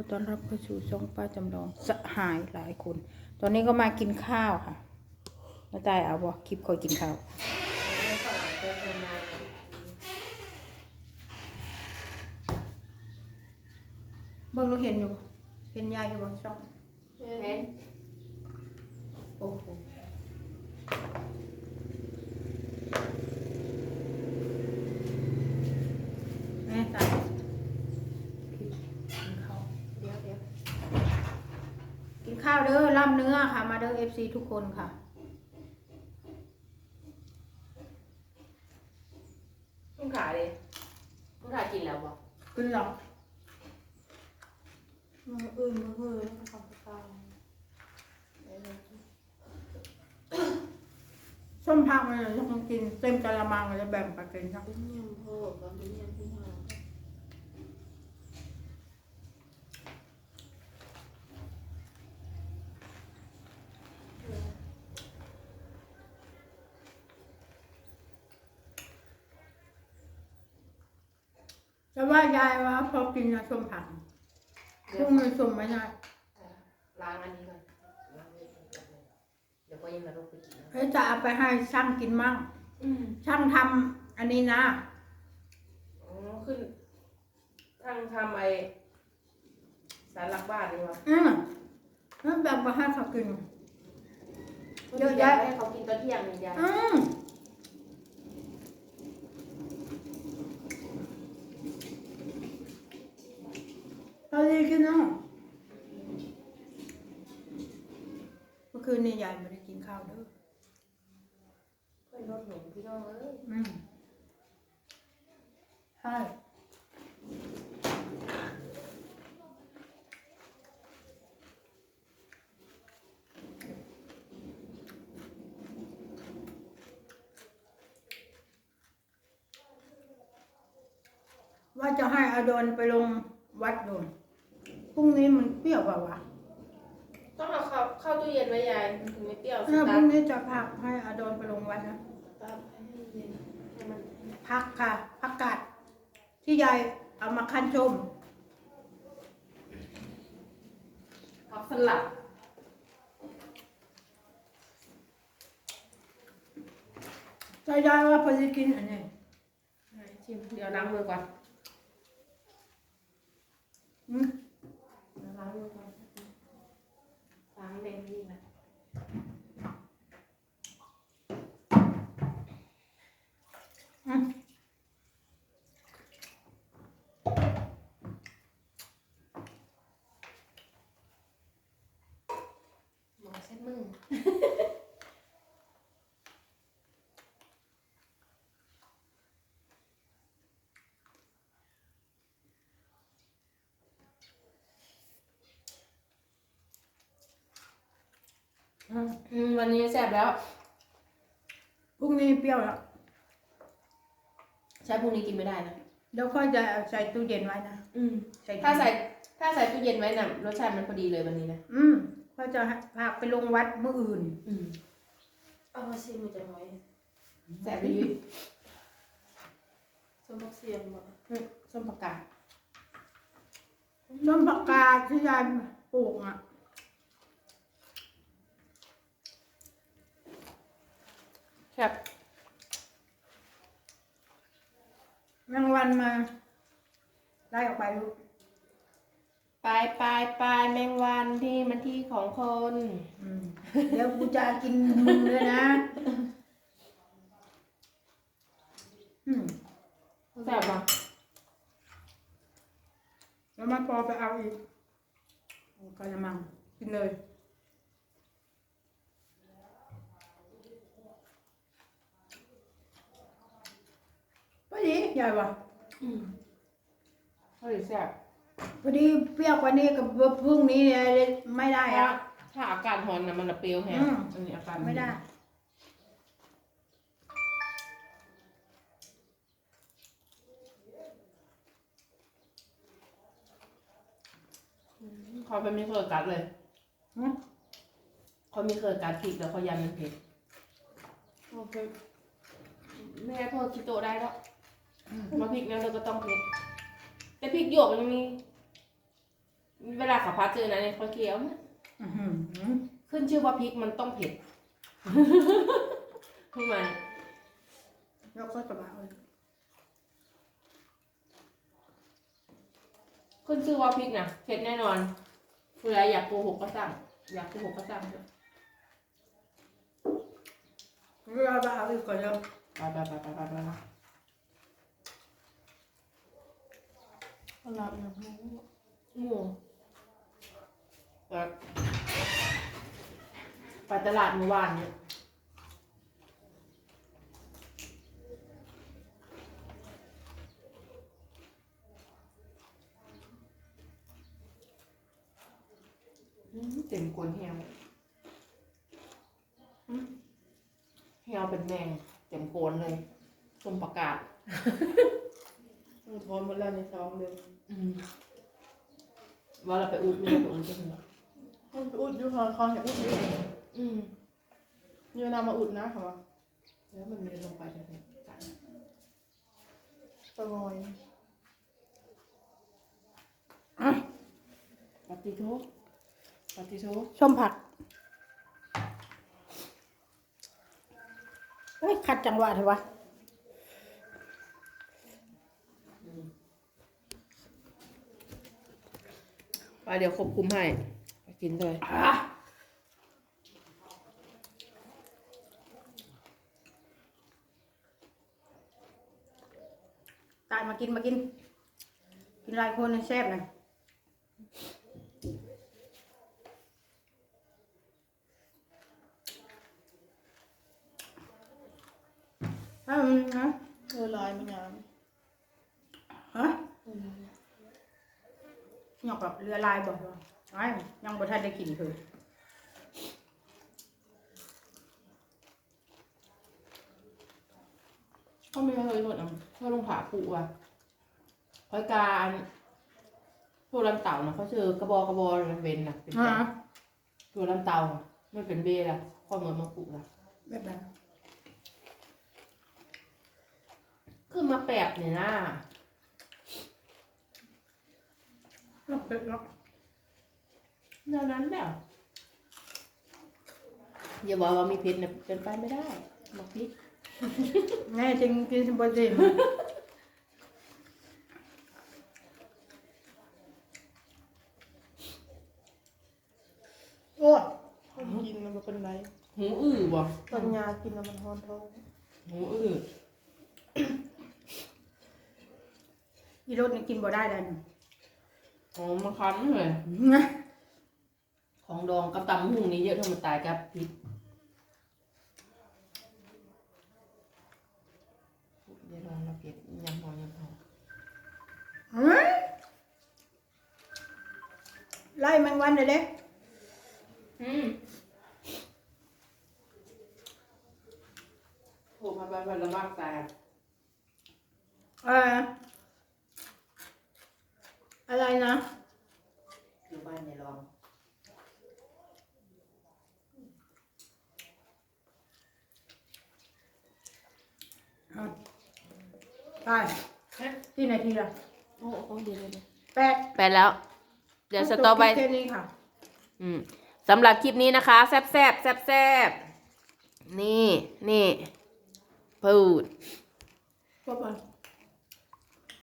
อต้อนรับเข้าสู่ช่องป้าจำลองสหายหลายคน ตอนนี้ก็มากินข้าวค่ะน้าตายเอาบ่คลิปคอยกินข้าวเบิ่งเราเห็นอยู่เห็นยายอยู่บนช่องเห็นโอ้โหแม่ตายกินข้าว เดี๋ยวเดี๋ยว กินข้าวเด้อล่ำเนื้อค่ะ มาเด้อเอฟซีทุกคนค่ะมึงขาเลยมึงขากินแล้วบ่กินหรอกมืออื่นมือมือแล้วก็ทำตามส้มผักมันต้องกินเต็มกะละมังเลยแบ่งไปกินครับ เป็นยำพ่อกับเป็นยำพี่น้อง แต่ว่ายายว่าพอกินนะส้มผักเดี๋พยวรุ่งนี้ส้มไม่ได้ล้างอันนี้ก่อนล้างเลยเดี๋ยวก็ยังมาลงไปกินเฮ้ยจะเอาไปให้ช่างกินมั่ง อืมช่างทำอันนี้นะ อ๋อขึ้นทางทำไอสารหลักบ้านนี่วะอืมแล้วแบ่งไปให้เขากิน เยเยอะอะแยะแยะ ให้เขากินตอนเที่ยงนี่ยายอืม เราดีกินเนาะเมื่อคืนนี่ยายไม่ได้กินข้าวเด้อเพื่อนรถหนูพี่น้องเอ้ยอืมใช่ว่าจะให้อาดนไปลง วัดโดนพรุ่งนี้มันเปรี้ยวเปล่าวะต้องเอาเข้าเข้าตู้เย็นไว้ยายมันถึงไม่เปรี้ยวเอสอพตารุ่ร์งทนี้จะพักให้อาดนไปลงวัดนะสตาร์ทให้เย็นให้มันพักค่ะพักกาดที่ยายเอามาคั้นชมพักสลับแต่ยายว่าพอจะกินอันนี้ชิมเดี๋ยวล้างมือก่อนอืมเดี๋ยว ล้างมือก่อนล้างเล็นี่นะอืมหมอเส้นมือ อืมอืมวันนี้แซ่บแล้ว พรุ่งนี้เปรี้ยวแล้ว ใช้พรุ่งนี้กินไม่ได้นะ เดี๋ยวค่อยจะใส่ตู้เย็นไว้นะ อืม ใส่ถ้าใส่ถ้าใส่ตู้เย็นไว้น่ะรสชาติมันพอดีเลยวันนี้นะ อืมค่อยจะพาไปลงวัดเมื่ออื่น อืมเอามาชิมมันจะน้อยแซ่บไปยุ้ยสมบักเสียงบ่อืมส้มผักกาดต้นผักกาดที่ยายปลูกอะ แซ่บแมงวันมาไล่ออกไปลูกปลายปลายปลายแมงวันที่มันที่ของคน อืมเดี๋ยวกูจะกินมึงเลยนะ อืมแซ่บปะแล้วมาพอไปเอาอีกเอากระมังกินเลยพอดี ยายวะอืมเขาเลยแซ่บพอดีเปรี้ยวกว่านี้กับพรุ่งนี้เนี่ยไม่ได้ถ้าอะถ้าอากาศร้อนนะมันจะเปรี้ยวแฮะอืมอันนี้อากาศไม่ได้ เขาเป็นมีเคยกัดเลยฮะเขามีเคยกัดพริกแล้วเขายันมันเผ็ดโอเคแม่โทษคิโตะได้แล้ว มาพริกนั้นเราก็ต้องเผ็ดแต่พริกหยวกมันมี เวลาขับพัดเจอนะเนี่ยเขาเคี้ยวเนี่ยอื้อหือขึ้นชื่อว่าพริกมันต้องเผ็ดทำไมยกก็สบายเลยขึ้นชื่อว่าพริกนะเผ็ดแน่นอนเวลาอยากโกหกก็สั่งอยากโกหกก็สั่งเถอะเรือบ้าไปก่อนเดี๋ยวไปไปไปไปไปไป ตลาดน้ำหมูงูไปตลาดเมื่อวานเนี่ยเต็มกวนเฮียวเฮียวเป็นแมงเต็มโกนเลยสมประกาศ มันพร้อมหมดแล้วในซองเลยอืมว่าเราไปอุดไม่ได้ไปอุดก็ถึงมันไปอุดอยู่คอคอแถวอุดอยู่อืมเยอะนามาอุดนะค่ะว่าแล้วมันมีลงไปแบบนี้กันตะงอยอะปฏิโทษปฏิโทษส้มผักเฮ้ยขัดจังหวะเถอะวะ ไปเดี๋ยวควบคุมให้ไปกินเลยอะตายมากินมากิน กินหลายคนนะแซ่บนะถ้ามันนะเออลายมันงาม ฮะหยอกแบบเรือลายบ่ไอ้ยังบ่ทันได้กินเลยเขาไม่เคยหมดอะเขาลงผาปูอะคอยการพวกลำเต่านะเขาเจอกระบอกกระบอกมันเวนนะเป็นฮะตัวลำเต่าอะไม่เป็นเบ้ละข้อมือมาปูละแบบนั้นคือมาแปบเนี่ยนะ ลอกเป็ดลอกแนวนั้นแบบอย่าบอกว่ามีพิษนะเป็นไปไม่ได้มาพิษแน่จริงกินสมบูรณ์จริงโอ้ยคนกินมันบ่เป็นไรหูอื้อบ่ปัญญากินแล้วมันฮอนท้องหูอื้ออีรถนี่กินบ่ได้เลย อ๋อมาคันเลยนะของดองกับตำหุ่งนี้เยอะเท่ามันตายกับพิษเดี๋ยวลองเราเก็บยำหอมยำหอมเฮ้ยไล่แมงวันเลยเด้อืมโผล่มาบ้านละมากตายเออ อะไรนะอยู่บ้านในรองอะไปที่นาทีละโอ้โอ้เดี๋ยวเดี๋ยวแปดแปดแล้ว เดี๋ยวสต็อปไป แค่นี้ค่ะ อืมสำหรับคลิปนี้นะคะ แซบแซบแซบแซบนี่นี่พูดก็ไป